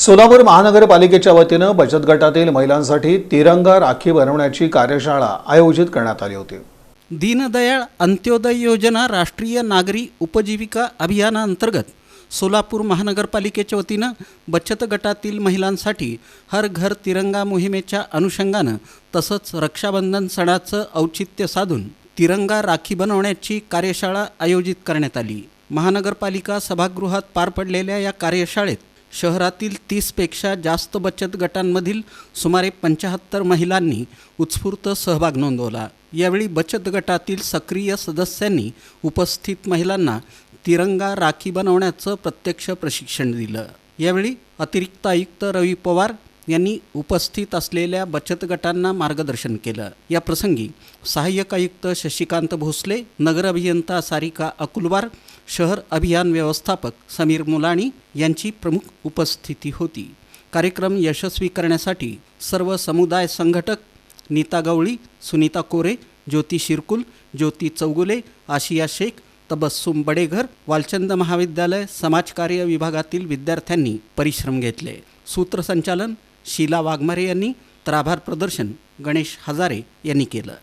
सोलापूर महानगरपालिकेच्या वतीनं बचत गटातील महिलांसाठी तिरंगा राखी बनवण्याची कार्यशाळा आयोजित करण्यात आली होती. दीनदयाळ अंत्योदय योजना राष्ट्रीय नागरी उपजीविका अभियानाअंतर्गत सोलापूर महानगरपालिकेच्या वतीनं बचत गटातील महिलांसाठी हर घर तिरंगा मोहिमेच्या अनुषंगानं तसंच रक्षाबंधन सणाचं औचित्य साधून तिरंगा राखी बनवण्याची कार्यशाळा आयोजित करण्यात आली. महानगरपालिका सभागृहात पार पडलेल्या या कार्यशाळेत शहरातील तीसपेक्षा जास्त बचत गटांमधील सुमारे पंचाहत्तर महिलांनी उत्स्फूर्त सहभाग नोंदवला. यावेळी बचत गटातील सक्रिय सदस्यांनी उपस्थित महिलांना तिरंगा राखी बनवण्याचं प्रत्यक्ष प्रशिक्षण दिलं. यावेळी अतिरिक्त आयुक्त रवी पवार यांनी उपस्थित असलेल्या बचत गटांना मार्गदर्शन केलं. या प्रसंगी सहाय्यक आयुक्त शशिकांत भोसले नगर अभियंता सारिका अकुलवार शहर अभियान व्यवस्थापक समीर मुलाणी यांची प्रमुख उपस्थिती होती. कार्यक्रम यशस्वी करण्यासाठी सर्व समुदाय संघटक नीता गवळी सुनीता कोरे ज्योती शिरकुल ज्योती चौगुले आशिया शेख तबस्सुम बडेघर वालचंद महाविद्यालय समाजकार्य विभागातील विद्यार्थ्यांनी परिश्रम घेतले. सूत्रसंचालन शीला वाघमारे यांनी तर आभार प्रदर्शन गणेश हजारे यांनी केलं.